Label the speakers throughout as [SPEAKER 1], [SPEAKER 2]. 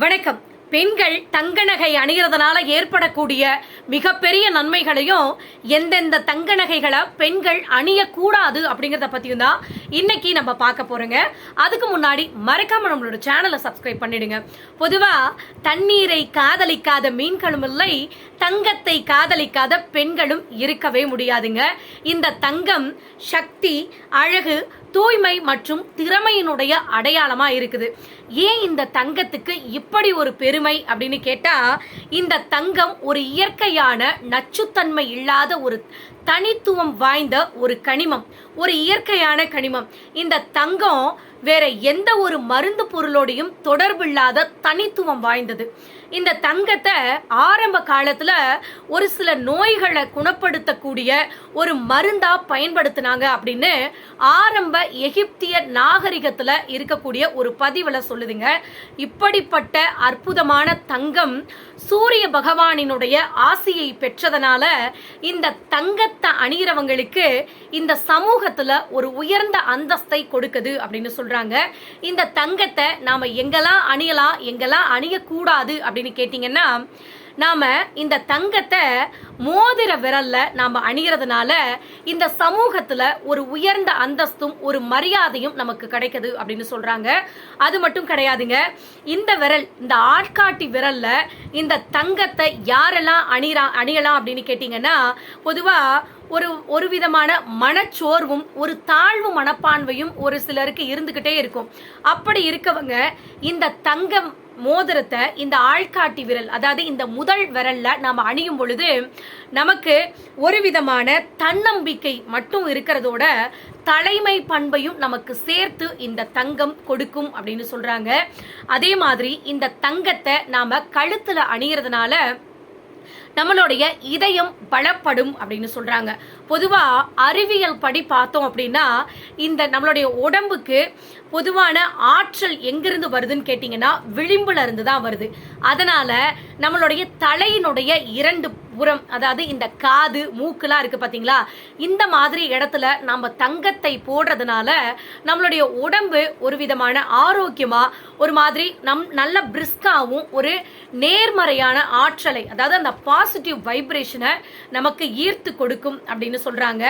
[SPEAKER 1] வணக்கம். பெண்கள் தங்க நகை அணிகிறதுனால ஏற்படக்கூடிய மிகப்பெரிய நன்மைகளையும் எந்தெந்த தங்க நகைகளை பெண்கள் அணியக்கூடாது அப்படிங்கிறத பற்றியும் தான் இன்னைக்கு நம்ம பார்க்க போறோங்க. அதுக்கு முன்னாடி மறக்காம நம்மளோட சேனலை சப்ஸ்கிரைப் பண்ணிடுங்க. பொதுவா தண்ணீரை காதலிக்காத மீன்களும் இல்லை தங்கத்தை காதலிக்காத பெண்களும் இருக்கவே முடியாதுங்க. இந்த தங்கம் சக்தி அழகு தூய்மை மற்றும் திறமையினுடைய அடையாளமா இருக்குது. ஏன் இந்த தங்கத்துக்கு இப்படி ஒரு பெருமை அப்படின்னு கேட்டா இந்த தங்கம் ஒரு இயற்கையான நச்சுத்தன்மை இல்லாத ஒரு தனித்துவம் வாய்ந்த ஒரு கனிமம். ஒரு இயற்கையான கனிமம். இந்த தங்கம் வேற எந்த ஒரு மருந்து பொருளோடையும் தொடர்பில்லாத தனித்துவம் வாய்ந்தது. இந்த தங்கத்தை ஆரம்ப காலத்துல ஒரு சில நோய்களை குணப்படுத்தக்கூடிய ஒரு மருந்தா பயன்படுத்தினாங்க அப்படின்னு ஆரம்ப எகிப்திய நாகரிகத்துல இருக்கக்கூடிய ஒரு பதிவுல சொல்லுதுங்க. இப்படிப்பட்ட அற்புதமான தங்கம் சூரிய பகவானினுடைய ஆசையை பெற்றதனால இந்த தங்கத்தை அணிகிறவங்களுக்கு இந்த சமூகத்துல ஒரு உயர்ந்த அந்தஸ்தை கொடுக்குது அப்படின்னு சொல்றாங்க. இந்த தங்கத்தை நாம எங்கெல்லாம் அணியலாம் எங்கெல்லாம் அணியக்கூடாது அப்படின்னு கேட்டீங்கன்னா நாம இந்த தங்கத்தை மோதிர விரல்ல நாம அணிகிறதுனால இந்த சமூகத்துல ஒரு உயர்ந்த அந்தஸ்தும் ஒரு மரியாதையும் நமக்கு கிடைக்குது அப்படின்னு சொல்றாங்க. அது மட்டும் கிடையாதுங்க. இந்த விரல் இந்த ஆட்காட்டி விரல்ல இந்த தங்கத்தை யாரெல்லாம் அணிறா அணியலாம் அப்படின்னு கேட்டீங்கன்னா பொதுவா ஒரு ஒரு விதமான மனச்சோர்வும் ஒரு தாழ்வு மனப்பான்மையும் ஒரு சிலருக்கு இருந்துகிட்டே இருக்கும். அப்படி இருக்கவங்க இந்த தங்கம் மோதிரத்தை இந்த ஆள்காட்டி விரல் அதாவது இந்த முதல் விரல்ல நாம் அணியும் பொழுது நமக்கு ஒரு விதமான தன்னம்பிக்கை மட்டும் இருக்கிறதோட தலைமை பண்பையும் நமக்கு சேர்த்து இந்த தங்கம் கொடுக்கும் அப்படின்னு சொல்றாங்க. அதே மாதிரி இந்த தங்கத்தை நாம கழுத்துல அணியறதுனால நம்மளுடைய இதயம் பலப்படும் அப்படின்னு சொல்றாங்க. பொதுவா அறிவியல் படி பார்த்தோம் அப்படின்னா இந்த நம்மளுடைய உடம்புக்கு பொதுவான ஆற்றல் எங்கிருந்து வருதுன்னு கேட்டீங்கன்னா விளிம்புல இருந்து தான் வருது. அதனால நம்மளுடைய தலையினுடைய இரண்டு புறம் அதாவது இந்த காது மூக்குலாம் இருக்கு பாத்தீங்களா? இந்த மாதிரி இடத்துல நம்ம தங்கத்தை போடுறதுனால நம்மளுடைய உடம்பு ஒரு விதமான ஆரோக்கியமா ஒரு மாதிரி நம் நல்ல பிரிஸ்காவும் ஒரு நேர்மறையான ஆற்றலை அதாவது அந்த பாசிட்டிவ் வைப்ரேஷனை நமக்கு ஈர்த்து கொடுக்கும் அப்படின்னு சொல்றாங்க.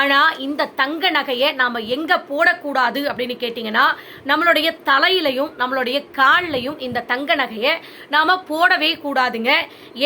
[SPEAKER 1] ஆனா இந்த தங்க நகையை நாம எங்க போடக்கூடாது அப்படின்னு கேட்டீங்கன்னா நம்மளுடைய தலையிலையும் நம்மளுடைய கால்லையும் இந்த தங்க நகையை நாம போடவே கூடாதுங்க.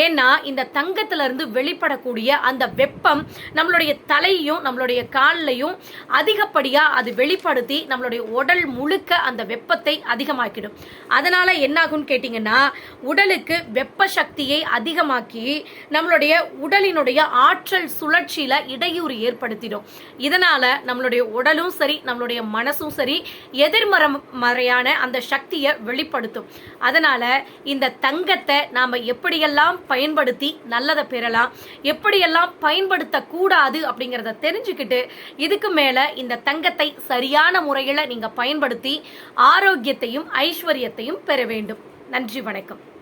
[SPEAKER 1] ஏன்னா இந்த தங்கத்துல இருந்து வெளிப்படக்கூடிய அந்த வெப்பம் நம்மளுடைய தலையையும் நம்மளுடைய கால்லையும் அதிகப்படியா அது வெளிப்படுத்தி நம்மளுடைய உடல் முழுக்க அந்த வெப்பத்தை அதிகமாக்கிடும். அதனால என்னாகும்னு கேட்டீங்கன்னா உடலுக்கு வெப்ப சக்தியை அதிகமாக்கி நம்மளுடைய உடலினுடைய ஆற்றல் சுழற்சியில இடையூறு ஏற்படுத்திடும். இதனால நம்மளுடைய உடலும் சரி நம்மளுடைய மனசும் சரி எதிர்மறையான அந்த சக்தியை வெளிப்படுத்தும். அதனால இந்த தங்கத்தை நாம எப்படியெல்லாம் பயன்படுத்தி நல்லதை பெறலாம் எப்படியெல்லாம் பயன்படுத்த கூடாது அப்படிங்கறத தெரிஞ்சுக்கிட்டு இதுக்கு மேல இந்த தங்கத்தை சரியான முறையில நீங்க பயன்படுத்தி ஆரோக்கியத்தையும் ஐஸ்வர்யத்தையும் பெற வேண்டும். நன்றி வணக்கம்.